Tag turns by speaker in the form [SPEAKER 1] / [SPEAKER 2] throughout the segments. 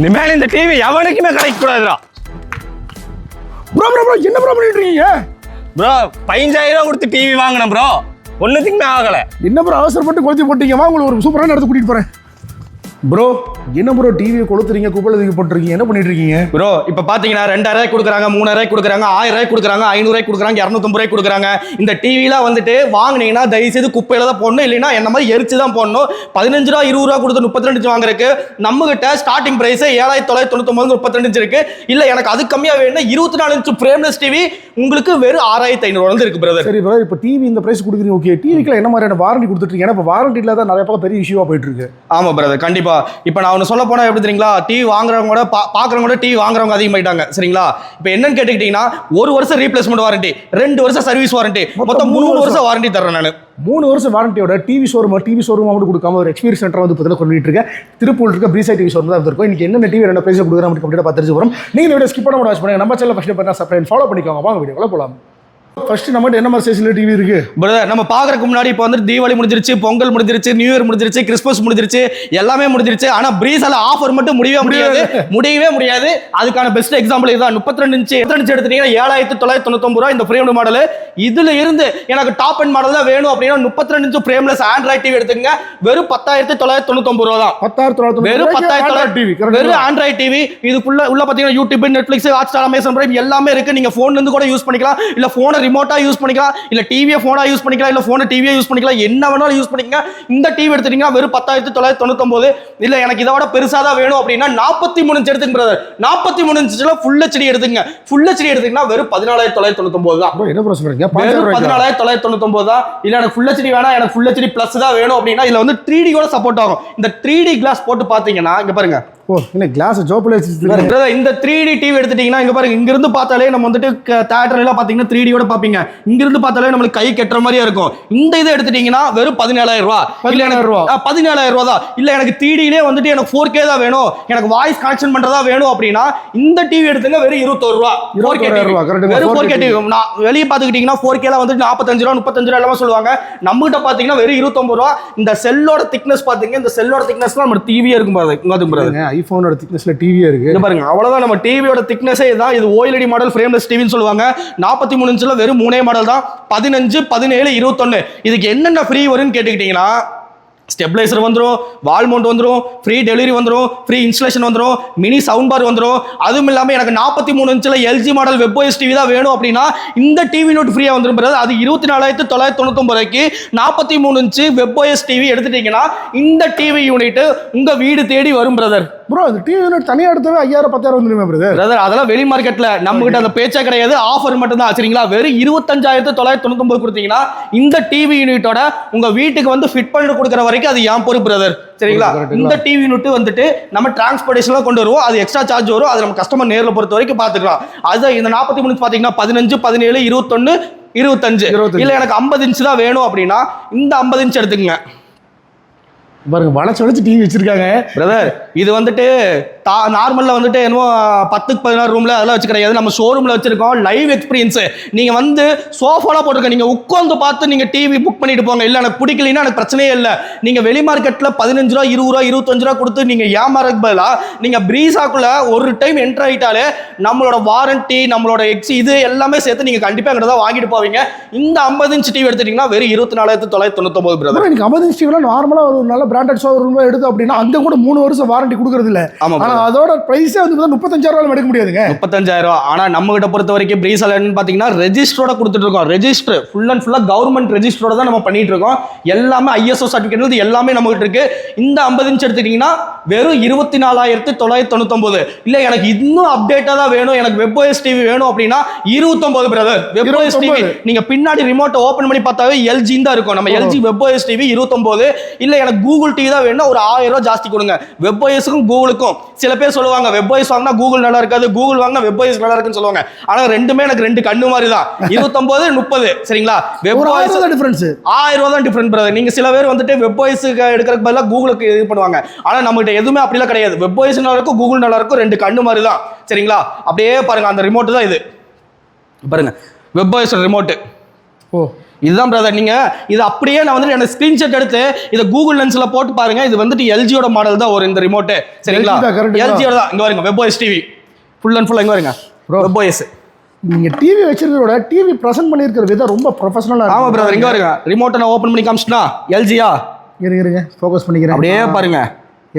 [SPEAKER 1] இனிமேல் இந்த டிவி எவனுக்குமே கிடைக்க கூடாதுடா
[SPEAKER 2] ப்ரோ ப்ரோ ப்ரோ என்ன ப்ரோ பண்ணிட்டு இருக்கீங்க?
[SPEAKER 1] ப்ரோ பதினஞ்சாயிரம் ரூபா கொடுத்து டிவி வாங்கினேன் ப்ரோ ஒன்றுத்துக்குமே ஆகலை.
[SPEAKER 2] என்ன ப்ரோ அவசரப்பட்டு கொளுத்தி போட்டீங்க? வா உங்களுக்கு ஒரு சூப்பரான இடத்துக்கு கூட்டிட்டு போறேன். ப்ரோ என்ன ப்ரோ டிவியை கொளுத்துறீங்க குப்பையில தூக்கி போட்டுருக்கீங்க என்ன பண்ணிட்டு இருக்கீங்க
[SPEAKER 3] ப்ரோ இப்போ பார்த்தீங்கன்னா ரெண்டாயிரம் கொடுக்குறாங்க மூணாயிரம் கொடுக்குறாங்க ஆயிரம் ரூபாய் கொடுக்குறாங்க ஐநூறுரூவாய் கொடுக்குறாங்க இரநூத்தம்பது ரூபாய் கொடுக்குறாங்க. இந்த டிவிலாம் வந்துட்டு வாங்குனீங்கன்னா தயவுசெய்து குப்பையில தான் போடணும் இல்லைன்னா என்ன மாதிரி எரிச்சு தான் போடணும். பதினஞ்சு ரூபா இருபது ரூபா கொடுத்து முப்பத்தி ரெண்டு வாங்குறதுக்கு நம்ம கிட்ட ஸ்டார்டிங் பிரைஸ் ஏழாயிரத்தி தொள்ளாயிரத்தி தொண்ணூத்தொம்பது முப்பத்தி ரெண்டு இருக்கு. இல்லை எனக்கு அது கம்மியாக வேணும்னா இருபத்தி நாலு இன்ச்சு ஃப்ரேம்லெஸ் டிவி உங்களுக்கு வெறும் ஆறாயிரத்தி ஐநூறு வந்து இருக்கு பிரதர்
[SPEAKER 2] சரி ப்ரோ இப்போ டிவி இந்த பிரைஸ் கொடுக்குறீங்க ஓகே டிவிக்குள்ள என்ன மாதிரியான வாரண்டி கொடுத்துருக்கீங்க ஏன்னா இப்போ வாரண்டியில் தான் நிறைய பக்கம் பெரிய இஷ்யூவாக போயிட்டு இருக்கு
[SPEAKER 3] ஆமா பிரதர் கண்டிப்பா. இப்போ நான் ஒன்று சொல்ல போனா எப்படி தெரியுங்களா? டிவி வாங்குறவங்க கூட பா பார்க்குறவங்க கூட டிவி வாங்குறவங்க அதிகமாயிட்டாங்க. சரிங்களா? இப்போ என்னன்னு கேட்டுக்கிட்டீங்கன்னா ஒரு வருஷம் ரீப்ளேஸ்மெண்ட் வாரண்டி ரெண்டு வருஷம் சர்வீஸ் வாரண்டி மொத்தம் மூணு வருஷம். வாரண்டி தரேன் நான்.
[SPEAKER 2] மூணு வருஷம் வாரண்டியோட டிவி ஷோரூம் டிவி ஷோரூம் மட்டும் கொடுக்காம ஒரு எக்ஸ்பீரியன்ஸ் சென்டர் வந்து பார்த்தீங்கன்னா கொண்டுட்டு இருக்கேன். திருப்பூர் இருக்க பிரீசா டிவி ஷோரூம் தான் வந்திருக்கும். இன்னைக்கு என்ன டிவி என்ன பிரைஸ் கொடுக்குறோம் அப்படி கம்ப்ளீட்டாக பார்த்துட்டு போகிறோம் நீங்கள் வீடியோ ஸ்கிப் பண்ண முடியாது நம்ம சேனல் ஃபஸ்ட்டு பண்ணா சப்ஸ்கிரைப் ஃபாலோ பண்ணிக்கோங்க. வாங்க வீடியோ போகலாம் ஃபர்ஸ்ட் நம்மகிட்ட என்ன மாதிரி சைஸில் டிவி இருக்கு?
[SPEAKER 3] பிரதர் நம்ம பார்க்கறதுக்கு முன்னாடி இப்போ வந்து தீபாவளி முடிஞ்சிருச்சு பொங்கல் முடிஞ்சிருச்சு நியூ இயர் முடிஞ்சிருச்சு கிறிஸ்மஸ் முடிஞ்சிருச்சு எல்லாமே முடிஞ்சிருச்சு. ஆனா பிரீஸால ஆஃபர் மட்டும் முடியவே முடியாது. முடியவே முடியாது. அதுக்கான பெஸ்ட் எக்ஸாம்பிள் இதுதான். முப்பத்தி ரெண்டு இன்ச்சு எத்தனை இன்ச்சு எடுத்துட்டீங்கன்னா ஏழாயிரத்தி தொள்ளாயிரத்தி தொண்ணூத்தொம்பது ரூபா இந்த ஃப்ரேம் மாடல் இதுல இருந்து எனக்கு டாப் அண்ட் மாடல் தான் வேணும் அப்படின்னா முப்பத்தி ரெண்டு இன்ச்சு ஃப்ரேம்லெஸ் ஆண்ட்ராய்ட் டிவி எடுத்துக்கங்க. வெறும் பத்தாயிரத்தி தொள்ளாயிரத்தி தொண்ணூத்தொம்பது ரூபா தான்.
[SPEAKER 2] பத்தாயிரத்தி தொள்ளாயிரத்தி
[SPEAKER 3] வெறும் பத்தாயிரத்தி
[SPEAKER 2] டிவி
[SPEAKER 3] தொள்ளாயிரம் வெறும் ஆண்ட்ராய்ட் டிவி இதுக்குள்ள உள்ள பாத்தீங்கன்னா YouTube Netflix Hotstar Amazon Prime எல்லாமே இருக்கு. நீங்க போன்ல இருந்து கூட யூஸ் பண்ணிக்கலாம். இல்ல போனை ரிமோட்டா யூஸ் பண்ணிக்கலாம் இல்ல டிவியை போனா யூஸ் பண்ணிக்கலாம் இல்ல போனை டிவியை யூஸ் பண்ணிக்கலாம் என்ன வேணாலும் யூஸ் பண்ணிக்கங்க. இந்த டிவி எடுத்துட்டீங்கன்னா வெறும் பத்தாயிரத்தி தொள்ளாயிரத்தி தொண்ணூத்தொன்பது இல்ல எனக்கு இதை விட பெருசா தான் வேணும் அப்படின்னா நாற்பத்தி மூணு இன்ச் எடுத்துங்க பிரதர் நாற்பத்தி மூணு இன்ச்ல ஃபுல் ஹெச்டி எடுத்துங்க. ஃபுல் ஹெச்டி எடுத்தீங்கன்னா வெறும் பதினாலாயிரத்தி தொள்ளாயிரத்தி தொண்ணூத்தொன்பது தான்.
[SPEAKER 2] என்ன சொல்றீங்க?
[SPEAKER 3] வெறும் பதினாலாயிரத்தி தொள்ளாயிரத்தி தொண்ணூத்தொன்பது தான். இல்ல எனக்கு ஃபுல் ஹெச்டி வேணா எனக்கு ஃபுல் ஹெச்டி பிளஸ் தான் வேணும் அப்படின்னா இதுல வந்து த்ரீ டி கூட சப்போர்ட் ஆகும். இந்த த்ரீ டி கிளாஸ் போட்டு பாத்தீங்கன்னா இங்க பாருங்க.
[SPEAKER 2] ஓ என்ன கிளாஸ் ஜோப்பில் வச்சு
[SPEAKER 3] இந்த த்ரீ டி டிவி எடுத்துட்டீங்கன்னா இங்க பாருங்க இங்க இருந்து பார்த்தாலே நம்ம வந்துட்டு தேட்டர் எல்லாம் பாத்தீங்கன்னா த்ரீ டியோட பாப்பீங்க இங்க இருந்து பார்த்தாலே நம்மளுக்கு கை கெட்டுற மாதிரியே இருக்கும். இந்த இதை எடுத்துட்டீங்கன்னா வெறும் பதினேழாயிரம் ரூபா. இல்ல எனக்கு
[SPEAKER 2] 17,000 ரூபா.
[SPEAKER 3] பதினேழாயிரம் ரூபா தான். இல்ல எனக்கு த்ரீடிலே வந்துட்டு எனக்கு ஃபோர் கே தான் வேணும். எனக்கு வாய்ஸ் கனெக்ஷன் பண்றதா வேணும் அப்படின்னா இந்த டிவி எடுத்துங்க வெறும் இருபத்தோரு ரூபா. 4K
[SPEAKER 2] இருபத்தோராயிரம்
[SPEAKER 3] TV.
[SPEAKER 2] ரூபா.
[SPEAKER 3] வெறும்
[SPEAKER 2] 4K
[SPEAKER 3] ஃபோர் கே டிவி நான் வெளியே பாத்துக்கிட்டீங்கன்னா ஃபோர் கேல வந்துட்டு நாற்பத்தஞ்சு ரூபா முப்பத்தஞ்சு ரூபா எல்லாமே சொல்லுவாங்க. நம்ம கிட்ட பாத்தீங்கன்னா வெறும் இருபத்தொன்பது ரூபா. இந்த செல்லோட திக்னஸ் பாத்தீங்க இந்த செல்லோட திக்னஸ் நம்ம டிவியே இருக்கும் பாருங்க.
[SPEAKER 2] ஐஃபோனோட திக்னஸ்ல டிவியே இருக்கு.
[SPEAKER 3] பாருங்க அவ்வளவுதான். நம்ம டிவியோட திக்னஸே தான் இது ஓஎல்இடி மாடல் ஃப்ரேம்லெஸ் டிவின்னு சொல்லுவாங்க. நாற்பத்தி மூணு இன்ச்சில் வெறும் மூணே மாடல் தான். பதினஞ்சு பதினேழு இருபத்தொன்னு. இதுக்கு என்னென்ன ஃப்ரீ வரும்னு கேட்டுக்கிட்டீங்கன்னா ஸ்டெபிளைசர் வந்துடும் வால் மவுண்ட் வந்துடும் ஃப்ரீ டெலிவரி வந்துடும் ஃப்ரீ இன்ஸ்டலேஷன் வந்துடும் மினி சவுண்ட் பார் வந்துடும் அதுவும் இல்லாமல் எனக்கு நாற்பத்தி மூணு இன்ச்சில் எல்ஜி மாடல் வெப்ஓஎஸ் டிவி தான் வேணும் அப்படின்னா இந்த டிவி நோட் ஃப்ரீயாக வந்துடும் பிறகு. அது இருபத்தி நாலாயிரத்து தொள்ளாயிரத்தி தொண்ணூத்தொம்பது ரூபாய்க்கு நாற்பத்தி மூணு இன்ச்சு வெப்ஓஎஸ் டிவி எடுத்துட்டீங்கன்னா இந்த டிவி யூனிட்டு உங்கள் வீடு தேடி வரும் பிரதர்
[SPEAKER 2] ப்ரோ இந்த டிவி யூனிட் தனியாக எடுத்தவே ஐயாயிரம் பத்தாயிரம் வந்துருமே பிரதர்
[SPEAKER 3] பிரதர் அதெல்லாம் வெளி மார்க்கெட்ல நம்ம கிட்ட அந்த பேச்சா கிடையாது. ஆஃபர் மட்டும் தான் சரிங்களா வெறும் இருபத்தஞ்சாயிரத்து தொள்ளாயிரத்தி தொண்ணூத்தொன்பது கொடுத்தீங்கன்னா இந்த டிவி யூனிட்டோட உங்க வீட்டுக்கு வந்து ஃபிட் பண்ணி கொடுக்குற வரைக்கும் அது ஏன் பொறுப்பு பிரதர் சரிங்களா? இந்த டிவி யூனிட் வந்துட்டு நம்ம டிரான்ஸ்போர்டேஷன்ல கொண்டு வருவோம். அது எக்ஸ்ட்ரா சார்ஜ் வரும். அது நம்ம கஸ்டமர் நேர்ல பொறுத்த வரைக்கும் பாத்துக்கலாம் அது இந்த நாற்பத்தி மூணு பாத்தீங்கன்னா பதினஞ்சு பதினேழு இருபத்தொன்னு இருபத்தஞ்சு. இல்ல எனக்கு ஐம்பது இன்ச் தான் வேணும் அப்படின்னா இந்த ஐம்பது இன்ச் எடுத்துக்கங்க.
[SPEAKER 2] பாருங்க வளைச்சு வளைச்சு டிவி வச்சிருக்காங்க.
[SPEAKER 3] பிரதர் இது வந்துட்டு தா நார்மலில் வந்துட்டு என்னமோ பத்துக்கு பதினாறு ரூமில் அதெல்லாம் வச்சு கிடையாது நம்ம ஷோரூமில் வச்சுருக்கோம். லைவ் எக்ஸ்பீரியன்ஸு நீங்கள் வந்து சோஃபாலாம் போட்டிருக்க நீங்கள் உட்காந்து பார்த்து நீங்கள் டிவி புக் பண்ணிட்டு போங்க. இல்லை எனக்கு பிடிக்கலன்னா எனக்கு பிரச்சனையே இல்லை. நீங்கள் வெளி மார்க்கெட்டில் பதினஞ்சு ரூபா இருபது ரூபா இருபத்தஞ்சு ரூபா கொடுத்து நீங்கள் ஏமாறதுக்கு பதிலாக நீங்கள் ப்ரீஸாக்குள்ளே ஒரு டைம் என்ட்ரு ஆகிட்டாலே நம்மளோட வாரண்டி நம்மளோட எக்ஸ் இது எல்லாமே சேர்த்து நீங்கள் கண்டிப்பாக அங்கே தான் வாங்கிட்டு போவீங்க. இந்த ஐம்பது இன்ச் டிவி எடுத்துட்டிங்கன்னா வெறும் இருபத்தி நாலாயிரத்து தொள்ளாயிரத்தி தொண்ணூத்தொம்பது பிரதர்
[SPEAKER 2] எனக்கு ஐம்பது இன்ச் டிவிலாம் நார்மலாக ஒரு நல்ல பிராண்டட் ஷோரூம் எடுத்து அப்படின்னா அங்கே கூட மூணு வருஷம் வாரண்டி கொடுக்கறது இல்ல ஆனால் அதோட ப்ரைஸே வந்து முப்பத்தஞ்சாயிரம் ரூபாய் எடுக்க முடியாதுங்க.
[SPEAKER 3] முப்பத்தஞ்சாயிரம் ரூபா. ஆனா நம்ம கிட்ட பொறுத்த வரைக்கும் பிரீசலன் பாத்தீங்கன்னா ரெஜிஸ்டரோட கொடுத்துட்டு இருக்கோம். ரெஜிஸ்டர் ஃபுல் அண்ட் ஃபுல்லா கவர்மெண்ட் ரெஜிஸ்டரோட தான் நம்ம பண்ணிட்டு இருக்கோம். எல்லாமே ஐஎஸ்ஓ சர்டிஃபிகேட் எல்லாமே நம்ம கிட்ட இருக்கு. இந்த ஐம்பது இன்ச் எடுத்துட்டீங்கன்னா வெறும் இருபத்தி நாலாயிரத்தி தொள்ளாயிரத்தி தொண்ணூத்தொன்பது இல்ல எனக்கு இன்னும் அப்டேட்டா தான் வேணும். எனக்கு வெப்ஓஎஸ் டிவி வேணும் அப்படின்னா இருபத்தொன்பது பிரதர் வெப்ஓஎஸ் டிவி
[SPEAKER 2] 29.
[SPEAKER 3] நீங்க பின்னாடி ரிமோட்டை ஓபன் பண்ணி பார்த்தாவே எல்ஜி தான் இருக்கும். நம்ம எல்ஜி வெப்ஓஎஸ் டிவி இருபத்தொன்பது இல்ல எனக்கு கூகுள் டிவி தான் வேணும்னா ஒரு ஆயிரம் ரூபாய் ஜாஸ்தி கொடுங்க. வெப்ஓஎஸ்க்கும் கூகுளுக்கும் சில பேர் சொல்லுவாங்க வெப்ஓஎஸ் வாங்கினா கூகுள் நல்லா இருக்காது கூகுள் வாங்கினா வெப்ஓஎஸ் நல்லா இருக்குன்னு சொல்லுவாங்க. ஆனா ரெண்டுமே எனக்கு ரெண்டு கண்ணு மாதிரி தான் இருபத்தொன்பது முப்பது. சரிங்களா? வெப்ஓஎஸ்
[SPEAKER 2] தான் டிஃபரன்ஸ்
[SPEAKER 3] ஆயிரம் ரூபா தான் டிஃபரெண்ட் பிரதர் நீங்க சில பேர் வந்துட்டு வெப்ஓஎஸ் எடுக்கிறதுக்கு பதிலாக கூகுளுக்கு இது பண்ணுவாங்க. ஆனா நம்மகிட்ட எதுவுமே அப்படிலாம் கிடையாது. வெப்ஓஎஸ் நல்லா இருக்கும் கூகுள் நல்லா இருக்கும் ரெண்டு கண்ணு மாதிரி தான் சரிங்களா? அப்படியே பாருங்க அந்த ரிமோட் தான் இது. பாருங்க வெப்ஓஎஸ் ரிமோட்
[SPEAKER 2] ஓ.
[SPEAKER 3] இதுதான் பிரதர் நீங்க இது அப்படியே நான் வந்துட்டு எனக்கு ஸ்கிரீன்ஷாட் எடுத்து இதை கூகுள் லென்ஸ்ல போட்டு பாருங்க. இது வந்துட்டு எல்ஜியோட மாடல் தான் வரும் இந்த ரிமோட் சரிங்களா. எல்ஜியோட தான் இங்க வருங்க web OS TV full and full இங்க வருங்க
[SPEAKER 2] Bro.
[SPEAKER 3] வெப் ஓஎஸ்
[SPEAKER 2] நீங்க டிவி வச்சிருக்கிறோட டிவி ப்ரெசென்ட் பண்ணியிருக்கிற விதம் ரொம்ப ப்ரொஃபஷனலா
[SPEAKER 3] ஆமா பிரதர் இங்க வருங்க ரிமோட்டை நான் ஓபன் பண்ணி காமிச்சிட்டா எல்ஜியா
[SPEAKER 2] இருங்க இருங்க. ஃபோக்கஸ் பண்ணிக்கிறேன்.
[SPEAKER 3] அப்படியே பாருங்க.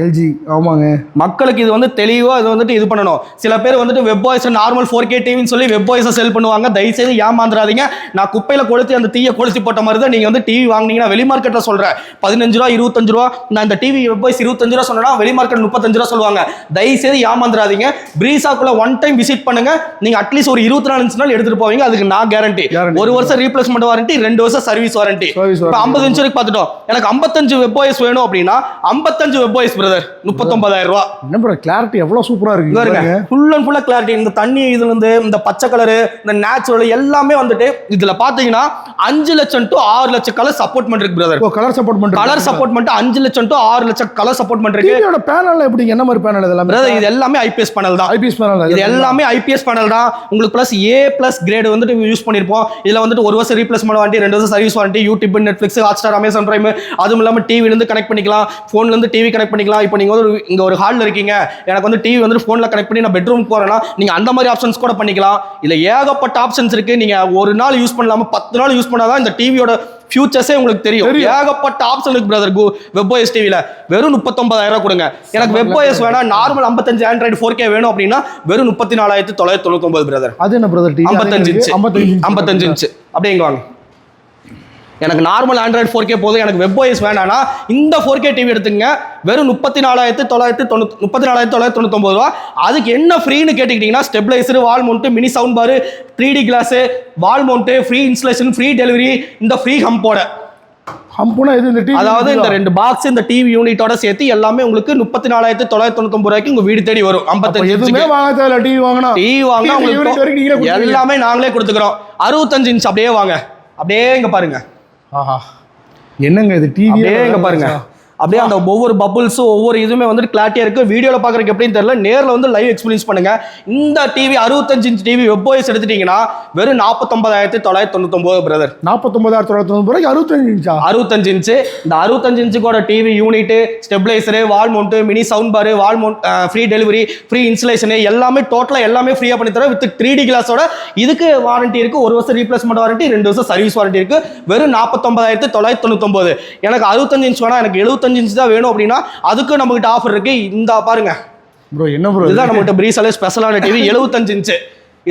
[SPEAKER 2] எல்ஜி ஆமாங்க.
[SPEAKER 3] மக்களுக்கு இது வந்து தெளிவா இது வந்துட்டு இது பண்ணணும். சில பேர் வந்துட்டு web voice normal four K டிவின்னு சொல்லி வெப் வாய்ஸை செல் பண்ணுவாங்க. தயவுசெய்து ஏமாந்துடாதீங்க. நான் குப்பையில கொளுத்தி அந்த தீயை கொளுத்தி போட்ட மாதிரி தான் நீங்க வந்து டிவி வாங்குனீங்கன்னா வெளி மார்க்கெட்ல சொல்றேன். பதினஞ்சு ரூபா இருபத்தஞ்சு ரூபா நான் இந்த டிவி வெப் வாய்ஸ் இருபத்தஞ்சு ரூபா சொன்னா வெளி மார்க்கெட் முப்பத்தஞ்சு ரூபா சொல்லுவாங்க. தயவுசெய்து ஏமாந்துடாதீங்க. பிரீசாக்குள்ள ஒன் டைம் விசிட் பண்ணுங்க. நீங்க அட்லீஸ்ட் ஒரு இருபத்தி நாலு நாள் எடுத்துட்டு போவீங்க. அதுக்கு நான் கேரண்டி. ஒரு வருஷம் ரீப்ளேஸ்மெண்ட் வாரண்டி ரெண்டு வருஷம் சர்வீஸ் வாரண்டி இப்போ. ஐம்பது இன்ச்சுக்கு பார்த்துட்டோம். எனக்கு ஐம்பத்தஞ்சு வெப் வாய்ஸ் வேணும் அப்படின்னா ஐம்பத்தஞ்சு வெப் வாய்ஸ் பிரதர் முப்பத்தொன்பதாயிரம் ரூபா.
[SPEAKER 2] என்ன ப்ரோ கிளாரிட்டி எவ்வளவு சூப்பரா இருக்கு
[SPEAKER 3] பாருங்க. ஃபுல் அண்ட் ஃபுல்லா கிளாரிட்டி இந்த தண்ணி இதுல இருந்து இந்த பச்சை கலரு இந்த நேச்சுரல் எல்லாமே வந்துட்டு இதுல பாத்தீங்கன்னா அஞ்சு லட்சம் டு ஆறு லட்சம் கலர் சப்போர்ட்மெண்ட் இருக்கு பிரதர்
[SPEAKER 2] கலர் சப்போர்ட் பண்றது
[SPEAKER 3] கலர் சப்போர்ட்மெண்ட் அஞ்சு லட்சம் டு ஆறு லட்சம் கலர் சப்போர்ட்மெண்ட் இருக்கு
[SPEAKER 2] டிவியோட பேனல்ல எப்படி என்ன மாதிரி பேனல் இதெல்லாம்?
[SPEAKER 3] பிரதர் இது எல்லாமே ஐபிஎஸ் பேனல் தான்.
[SPEAKER 2] ஐபிஎஸ் பேனல்
[SPEAKER 3] இது எல்லாமே ஐபிஎஸ் பேனல் தான். உங்களுக்கு ப்ளஸ் ஏ ப்ளஸ் கிரேடு வந்துட்டு யூஸ் பண்ணியிருப்போம் இதில் வந்துட்டு ஒரு வருஷம் ரீப்ளேஸ்மெண்ட் வாரண்டி ரெண்டு வருஷம் service warranty YouTube Netflix Hotstar Amazon Prime அதுவும் இல்லாமல் டிவிலேருந்து கனெக்ட் பண்ணிக்கலாம். ஃபோன்லேருந்து டிவி கனெக்ட் பண்ணிக்கலாம். இப்போ நீங்கள் வந்து இங்கே ஒரு ஹாலில் இருக்கீங்க. எனக்கு வந்து டிவி வந்து ஃபோனில் கனெக்ட் பண்ணி நான் பெட்ரூம் போகிறேன்னா நீங்கள் அந்த மாதிரி ஆப்ஷன்ஸ் கூட பண்ணிக்கலாம். இதில் ஏகப்பட்ட ஆப்ஷன்ஸ் இருக்குது நீங்கள் ஒரு நாள் யூஸ் பண்ணலாமா? பத்து நாள் யூஸ் பண்ணாதான் இந்த டிவியோட ஃபியூச்சர்ஸே உங்களுக்கு தெரியும். ஏகப்பட்ட ஆப்ஷன் இருக்கு பிரதர் வெப்ஓஎஸ் டிவியில் வெறும் முப்பத்தொன்பதாயிரம் கொடுங்க. எனக்கு வெப்ஓஎஸ் வேணாம். நார்மல் ஐம்பத்தஞ்சு ஆண்ட்ராய்டு ஃபோர் கே வேணும் அப்படின்னா வெறும் முப்பத்தி நாலாயிரத்தி தொள்ளாயிரத்தி தொண்ணூத்தொம்பது பிரதர்
[SPEAKER 2] அது என்ன பிரதர்
[SPEAKER 3] ஐம்பத்தஞ்சு
[SPEAKER 2] ஐம்பத்தஞ்சு
[SPEAKER 3] இன்ச்சு அப்படியே இங்க வாங்க. எனக்கு நார்மல் ஆண்ட்ராய்டு ஃபோர் கே போதும் எனக்கு வெப்ஓஎஸ் வேணாம்னா இந்த ஃபோர் கே டிவி எடுத்துங்க வெறும் முப்பத்தி நாலாயிரத்தி தொள்ளாயிரத்தி தொண்ணூத்தி முப்பத்தி நாலாயிரத்தி தொள்ளாயிரத்தி தொண்ணூத்தொம்பது ரூபா. அதுக்கு என்ன ஃப்ரீன்னு கேட்டுக்கிட்டீங்கன்னா stabiliser wall mount mini sound bar three D glass wall mount free installation free delivery இந்த ஃப்ரீ ஹம்போட
[SPEAKER 2] ஹம்புனா இது இந்த டிவி
[SPEAKER 3] அதாவது இந்த ரெண்டு பாக்ஸ் இந்த டிவி யூனிட்டோட சேர்த்து எல்லாமே உங்களுக்கு முப்பத்தி நாலாயிரத்தி தொள்ளாயிரத்தி தொண்ணூத்தொம்பது ரூபாய்க்கு உங்க வீடு தேடி வரும். ஐம்பத்தஞ்சு
[SPEAKER 2] எதுவுமே. வாங்க தேவையில்ல டிவி வாங்கினா.
[SPEAKER 3] டிவி வாங்க
[SPEAKER 2] TV unit
[SPEAKER 3] உங்களுக்கு. எல்லாமே நாங்களே கொடுத்துக்கிறோம். அறுபத்தஞ்சு இன்ச் அப்படியே வாங்க. அப்படியே இங்க பாருங்க.
[SPEAKER 2] ஆஹா. என்னங்க இது டிவி
[SPEAKER 3] அப்படியே இங்க பாருங்க. அப்படியே அந்த ஒவ்வொரு பபுள்ஸும் ஒவ்வொரு இதுவுமே வந்துட்டு கிளாரிட்டியா இருக்கு. வீடியோல பாக்குறதுக்கு எப்படின்னு தெரியல. நேர்ல வந்து லைவ் எக்ஸ்பீரியன்ஸ் பண்ணுங்க. இந்த டிவி அறுபத்தஞ்சு இன்ச் டிவி வெப்ஓஎஸ் எடுத்துட்டீங்கன்னா வெறும் நாற்பத்தொன்பதாயிரத்தி தொள்ளாயிரத்தி தொண்ணூத்தொன்பது பிரதர்
[SPEAKER 2] நாற்பத்தொன்பதாயிரத்தி தொள்ளாயிரத்தி தொண்ணூறு அறுபத்தஞ்சு இன்ச்சா
[SPEAKER 3] அறுபத்தஞ்சு இன்ச்சு இந்த அறுபத்தஞ்சு இன்ச்சுக்கோட TV unit stabiliser wall mount mini sound bar wall mount free delivery free installation எல்லாமே டோட்டலாக எல்லாமே ஃப்ரீயாக பண்ணி தரோம் வித் த்ரீ டி கிளாஸோட இதுக்கு வாரண்டி இருக்கு. ஒரு வருஷம் ரீப்ளேஸ்மெண்ட் வாரண்டி ரெண்டு வருஷம் சர்வீஸ் வாரண்டி இருக்கு. வெறும் நாற்பத்தொன்பதாயிரத்தி தொள்ளாயிரத்தி தொண்ணூத்தொம்பது. எனக்கு அறுபத்தஞ்சு இன்ச் வேணா எனக்கு எழுபத்தஞ்சு இன்ச் தான் வேணும் அப்படின்னா அதுக்கு நம்மகிட்ட ஆஃபர் இருக்கு. இந்த பாருங்க.
[SPEAKER 2] ப்ரோ என்ன ப்ரோ
[SPEAKER 3] இதுதான் நம்மகிட்ட பிரீசாலே ஸ்பெஷலான டிவி எழுபத்தஞ்சு இன்ச்சு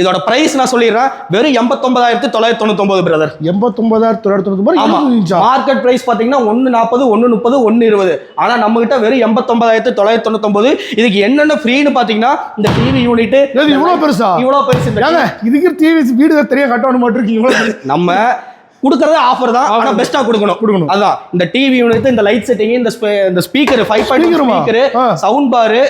[SPEAKER 3] இதோட பிரைஸ் நான் சொல்லிடுறேன். வெறும் எண்பத்தொன்பதாயிரத்தி தொள்ளாயிரத்தி தொண்ணூத்தொம்பது பிரதர்
[SPEAKER 2] எண்பத்தொன்பதாயிரத்தி தொள்ளாயிரத்தி
[SPEAKER 3] மார்க்கெட் பிரைஸ் பாத்தீங்கன்னா ஒன்னு நாற்பது ஒன்னு முப்பது ஒன்னு இருபது. ஆனா நம்ம கிட்ட வெறும் எண்பத்தொன்பதாயிரத்தி தொள்ளாயிரத்தி தொண்ணூத்தொன்பது இதுக்கு என்னென்ன ஃப்ரீன்னு பாத்தீங்கன்னா இந்த டிவி யூனிட்
[SPEAKER 2] இது இவ்வளவு பெருசா?
[SPEAKER 3] இவ்வளவு பெருசு
[SPEAKER 2] இதுக்கு டிவி வீடு தெரியா கட்டணும் பெருசு.
[SPEAKER 3] நம்ம கொடுக்கறது ஆஃபர் தான் ஆனா பெஸ்டா கொடுக்கணும்
[SPEAKER 2] கொடுக்கணும்.
[SPEAKER 3] அதான் இந்த டிவி யூனிட் இந்த லைட் செட்டிங் இந்த இந்த speaker five point? Speaker. Sound bar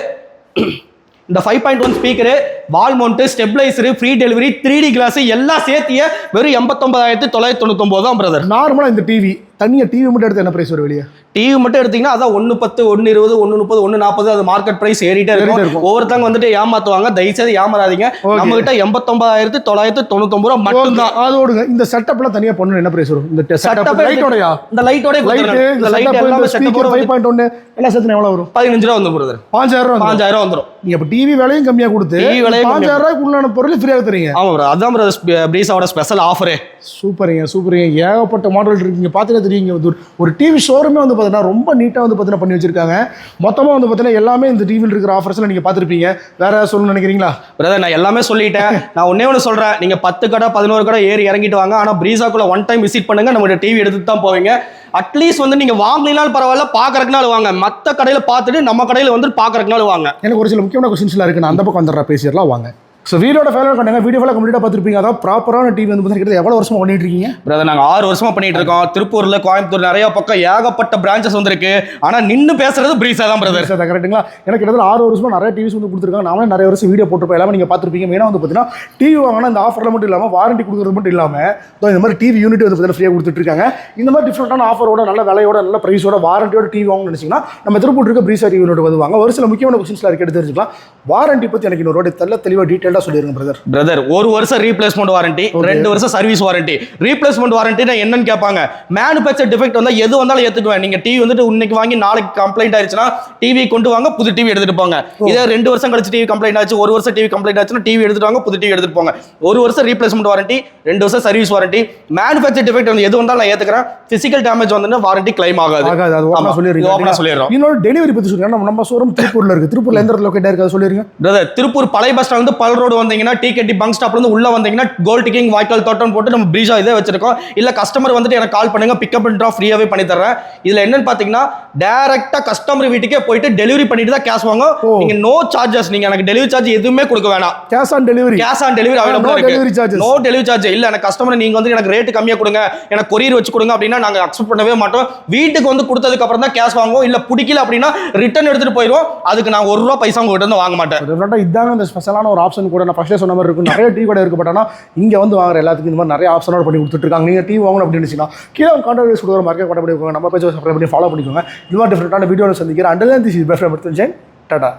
[SPEAKER 3] இந்த five point one speaker wall mount stabiliser free delivery three D glass எல்லாம் சேர்த்திய வெறும் எண்பத்தொன்பதாயிரத்தி தொள்ளாயிரத்தி தொண்ணூத்தொம்பது தான் பிரதர்
[SPEAKER 2] நார்மலா இந்த டிவி தனியா டிவி மட்டும் எடுத்து என்ன பிரைஸ் வரும் வெளியே
[SPEAKER 3] டிவி மட்டும் எடுத்தீங்கன்னா அதான் ஒன்று பத்து ஒன்று இருபது ஒன்று முப்பது ஒன்று நாற்பது அது மார்க்கெட் பிரைஸ் ஏறிட்டே இருக்கும். ஒவ்வொருத்தவங்க வந்துட்டு ஏமாத்துவாங்க. தயவுசெய்து ஏமாறாதீங்க. நம்ம கிட்ட எண்பத்தொன்பதாயிரத்தி தொள்ளாயிரத்தி தொண்ணூத்தொம்பது ரூபா மட்டும்தான்.
[SPEAKER 2] அது ஓடுங்க. இந்த செட்டப்லாம் தனியா பண்ணணும். என்ன பிரைஸ் வரும்? இந்த செட்டப் லைட்டோடயா
[SPEAKER 3] இந்த லைட்டோட
[SPEAKER 2] லைட்
[SPEAKER 3] இந்த லைட் எல்லாமே
[SPEAKER 2] ஸ்பீக்கர் ஃபைவ்
[SPEAKER 3] செட்டப்
[SPEAKER 2] பாயிண்ட் ஒன்று எல்லாம் சேர்த்து எவ்வளவு வரும்?
[SPEAKER 3] பதினஞ்சு ரூபா வந்து பிரதர்
[SPEAKER 2] பாஞ்சாயிரம் ரூபா.
[SPEAKER 3] பாஞ்சாயிரம் வந்துடும்
[SPEAKER 2] நீங்க அப்ப டிவி விலையும் கம்மியா கொடுத்து
[SPEAKER 3] TV விலையும்
[SPEAKER 2] பாஞ்சாயிரம் ரூபாய்க்கு உண்டான பொருள் ஃப்ரீயாக தரீங்க
[SPEAKER 3] ஆமா பிரதர் அதான் பிரதர் பிரீஸாவோட ஸ்பெஷல் ஆஃபரே
[SPEAKER 2] சூப்பருங்க சூப்பருங்க. ஏகப்பட்ட மாடல் இருக்குங்க. பார்த்தீங்கன்னா தெரியுங்க ஒரு- டிவி ஷோரூமே வந்து பார்த்தீங்கன்னா ரொம்ப நீட்டாக வந்து பார்த்தீங்கன்னா பண்ணி வச்சிருக்காங்க. மொத்தமாக வந்து பார்த்தீங்கன்னா எல்லாமே இந்த டிவியில் இருக்கிற ஆஃபர்ஸ்லாம் நீங்கள் பார்த்துருப்பீங்க வேற ஏதாவது சொல்லணும்னு நினைக்கிறீங்களா?
[SPEAKER 3] பிரதர் நான் எல்லாமே சொல்லிட்டேன். நான் ஒன்னே ஒன்று சொல்றேன். நீங்க பத்து கடை பதினோரு கடை ஏறி இறங்கிட்டு வாங்க. ஆனா பிரீஸாக்குள்ள ஒன் டைம் விசிட் பண்ணுங்க. நம்மகிட்ட டிவி எடுத்துட்டு தான் போவீங்க. அட்லீஸ்ட் வந்து நீங்க வாங்கலினாலும் பரவாயில்ல பாக்குறதுனால வாங்க. மத்த கடையில பார்த்துட்டு நம்ம கடையில வந்து பாக்குறதுனால வாங்க.
[SPEAKER 2] எனக்கு ஒரு சில முக்கியமான கொஸ்டின்ஸ்லாம் இருக்குது நான் அந்த பக்கம் வந்துடுறேன் பேசிடலாம் வாங்க. ஸோ வீடியோட ஃபேவரட் கண்டாங்க வீடியோ ஃபுல்லாக கம்ப்ளீட்டாக பார்த்துருப்பீங்க. அதாவது ப்ராப்பரான டிவி வந்து பார்த்தீங்கன்னா எவ்வளோ வருஷமா பண்ணிட்டு இருக்கீங்க
[SPEAKER 3] பிரதர் நாங்க ஆறு வருஷமா பண்ணிட்டு இருக்கோம் திருப்பூர்ல கோயம்புத்தூர் நிறைய பக்கம் ஏகப்பட்ட பிரான்ச்சஸ் வந்திருக்கு. ஆனா நின்னு பேசுறது பிரீஸா தான் பிரதர்
[SPEAKER 2] சார் கரெக்ட்டுங்களா எனக்கு கிட்டத்தட்ட ஆறு வருஷமா நிறைய டிவிஸ் வந்து கொடுத்துருக்காங்க. நாமளே நிறைய வருஷம் வீடியோ போட்டுருப்போம். எல்லாமே நீங்கள் பார்த்துருப்பீங்க. மெயினாக வந்து பார்த்தீங்கன்னா டிவி வாங்கினா இந்த ஆஃபரில் மட்டும் இல்லாமல் வாரண்டி கொடுக்குறது மட்டும் இல்லாமல் இதோ இந்த மாதிரி டிவி யூனிட் வந்து பார்த்தீங்கன்னா ஃப்ரீயாக கொடுத்துட்ருக்காங்க இந்த மாதிரி டிஃப்ரெண்டான ஆஃபரோட நல்ல விலையோட நல்ல ப்ரைஸோட வாரண்டியோட டிவி வாங்கணும்னு நினச்சிங்கன்னா நம்ம திருப்பூர் இருக்க ப்ரீசா டிவி யூனிட் வந்து வாங்க. ஒரு சில முக்கியமான கொஸ்டின்ஸ்லாம் இருக்கு. எடுத்து தெரிஞ்சுக்கலாம். வாரண்டி பற்றி எனக்கு இன்னொரு தெல்ல தெளிவாக டீட்டெயிலாக சொல்லிடுங்க பிரதர்
[SPEAKER 3] பிரதர் ஒரு வருஷம் ரீப்ளேஸ்மெண்ட் வாரண்டி ரெண்டு வருஷம் சர்வீஸ் வாரண்டி ரீப்ளேஸ்மெண்ட் வாரண்டி என்னன்னு கேட்பாங்க மேனுபேக்சர் டிஃபெக்ட் வந்தா எது வந்தாலும் ஏத்துக்குவேன். நீங்க டிவி வந்துட்டு இன்னைக்கு வாங்கி நாளைக்கு கம்ப்ளைண்ட் ஆயிடுச்சுன்னா டிவி கொண்டு வாங்க புது டிவி எடுத்துட்டு போங்க. இதே ரெண்டு வருஷம் கழிச்சு டிவி கம்ப்ளைண்ட் ஆச்சு ஒரு வருஷம் டிவி கம்ப்ளைண்ட் ஆச்சுன்னா டிவி எடுத்துட்டு வாங்க புது டிவி எடுத்துட்டு போங்க. ஒரு வருஷம் ரீப்ளேஸ்மெண்ட் வாரண்டி ரெண்டு வருஷம் சர்வீஸ் வாரண்டி மேனுபேக்சர் டிஃபெக்ட் வந்து எது வந்தாலும் நான் ஏத்துக்கிறேன். பிசிக்கல் டேமேஜ் வந்து வாரண்டி கிளைம் ஆகாது.
[SPEAKER 2] ஆகாது அது. ஓப்பனாக
[SPEAKER 3] சொல்லிடுறோம்.
[SPEAKER 2] இன்னொரு டெலிவரி பற்றி சொல்லுங்க நம்ம நம்ம ஷோரூம் திருப்பூரில் இருக்குது திருப்பூரில் எந்த லொக்கேட்டாக இருக்குது சொல்லிடுங்க.
[SPEAKER 3] பிரதர் திருப்பூர் பழைய பஸ் ஸ்டாண்ட் வந்து பல் ரோடு வந்தீங்கன்னா டிகேடி பங்க் ஸ்டாப்ல இருந்து உள்ள வந்தீங்கன்னா கோல்ட் கிங் வாய்க்கால் தோட்டம் போட்டு நம்ம பிரீஜா இதே வச்சிருக்கோம். இல்ல கஸ்டமர் வந்துட்டு எனக்கு கால் பண்ணுங்க பிக்கப் அண்ட் ட்ராப் ஃப்ரீயாவே பண்ணி தர்றேன். இதுல என்னன்னு பாத்தீங்கன்னா டைரக்டா கஸ்டமர் வீட்டுக்கே போயிட்டு டெலிவரி பண்ணிட்டு தான் கேஷ் வாங்க
[SPEAKER 2] ஓ.
[SPEAKER 3] நீங்க நோ சார்ஜஸ் நீங்க எனக்கு டெலிவரி சார்ஜ் எதுவுமே கொடுக்க வேணாம்.
[SPEAKER 2] Cash on delivery
[SPEAKER 3] cash on delivery available இருக்கு.
[SPEAKER 2] charges.
[SPEAKER 3] நோ டெலிவரி சார்ஜ் இல்ல எனக்கு கஸ்டமர் நீங்க வந்து எனக்கு ரேட் கம்மியா கொடுங்க. எனக்கு கொரியர் வச்சு கொடுங்க அப்படின்னா நாங்க அக்செப்ட் பண்ணவே மாட்டோம். வீட்டுக்கு வந்து கொடுத்ததுக்கு அப்புறம் தான் கேஷ் வாங்குவோம். இல்ல பிடிக்கல அப்படின்னா ரிட்டர்ன் எடுத்துட்டு போயிடுவோம். அதுக்கு நான் ஒரு ரூபா பைசா உங்ககிட்ட வாங்க மாட்டேன்.
[SPEAKER 2] இதாங்க இந்த ஸ்பெஷலான ஒரு ஆப்ஷன் கூட நான் ஃபஸ்ட்டே சொன்ன மாதிரி இருக்கும். நிறைய டீ கடை இருக்கு பட் ஆனால் இங்கே வந்து வாங்குற எல்லாத்துக்கும் இந்த மாதிரி நிறைய ஆப்ஷனோட பண்ணி கொடுத்துட்ருக்காங்க. நீங்கள் டீ வாங்கணும் அப்படின்னு நினச்சிங்கன்னா கீழே கான்டாக்ட் கொடுக்குற மார்க்கெட் பண்ணி நம்ம பேஜ் சப்ஸ்கிரைப் பண்ணி ஃபாலோ பண்ணிக்கோங்க. இந்த மாதிரி டிஃப்ரெண்ட்டான வீடியோவில் சந்திக்கிறேன். Under this is best tata